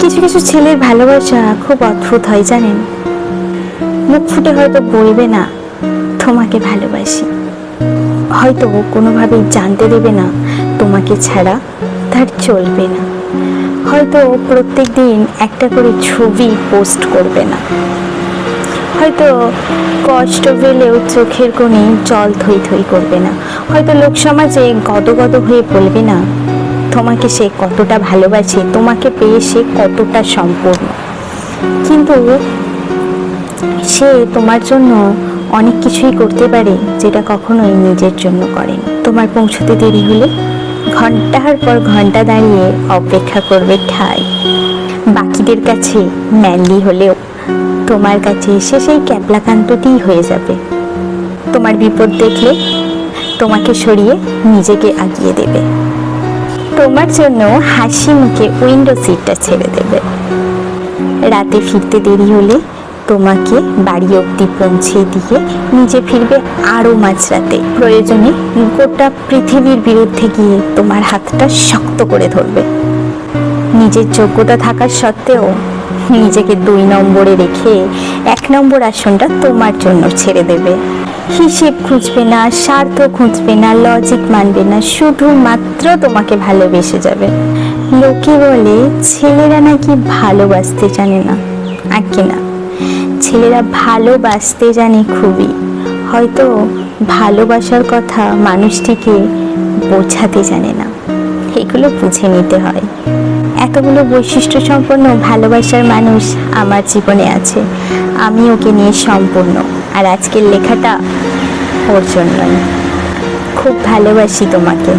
কিছু কিছু ছেলের ভালোবাসা খুব অদ্ভুত হয়, জানেন? মুখ ফুটে হয়তো বলবে না, তোমাকে ভালোবাসি। হয়তো কোনোভাবেই জানতে দেবে না, তোমাকে ছাড়া তার চলবে না। হয়তো প্রত্যেক দিন একটা করে ছবি পোস্ট করবে না। হয়তো কষ্ট পেলেও চোখের কোণে জল থই থই করবে না। হয়তো লোক সমাজে গদগদ হয়ে বলবে না তোমাকে সে কতটা ভালোবাসে, তোমাকে পেয়ে সে কতটা সম্পূর্ণ। কিন্তু সে তোমার জন্য অনেক কিছুই করতে পারে যেটা কখনোই নিজের জন্য করেন। তোমার পৌঁছতে দেরি হলে ঘণ্টার পর ঘণ্টা দাঁড়িয়ে অপেক্ষা করবে ঠাই। বাকিদের কাছে ম্যানলি হলেও তোমার কাছে এসে সেই ক্যাপলাকান্তটিই হয়ে যাবে। তোমার বিপদ দেখলে তোমাকে সরিয়ে নিজেকে আগিয়ে দেবে। তোমার জন্য হাসি মুখে উইন্ডো সিটটা ছেড়ে দেবে। রাতে ফিরতে দেরি হলে তোমাকে বাড়ি অবধি পৌঁছে দিয়ে নিজে ফিরবে আরও মাঝরাতে। প্রয়োজনে গোটা পৃথিবীর বিরুদ্ধে গিয়ে তোমার হাতটা শক্ত করে ধরবে। নিজের যোগ্যতা থাকার সত্ত্বেও নিজেকে দুই নম্বরে রেখে এক নম্বর আসনটা তোমার জন্য ছেড়ে দেবে। হিসেব খুঁজবে না, স্বার্থ খুঁজবে না লজিক মানবে না, শুধুমাত্র তোমাকে ভালোবেসে যাবে। লোকে বলে, ছেলেরা নাকি ভালোবাসতে জানে না। আগে না? ছেলেরা ভালোবাসতে জানে খুবই। হয়তো ভালোবাসার কথা মানুষটিকে বোঝাতে জানে না। এগুলো বুঝে নিতে হয়। এতগুলো বৈশিষ্ট্য সম্পন্ন ভালোবাসার মানুষ আমার জীবনে আছে। আমি ওকে নিয়ে সম্পূর্ণ, আর আজকের লেখাটা ওর জন্যই। খুব ভালোবাসি তোমাকে।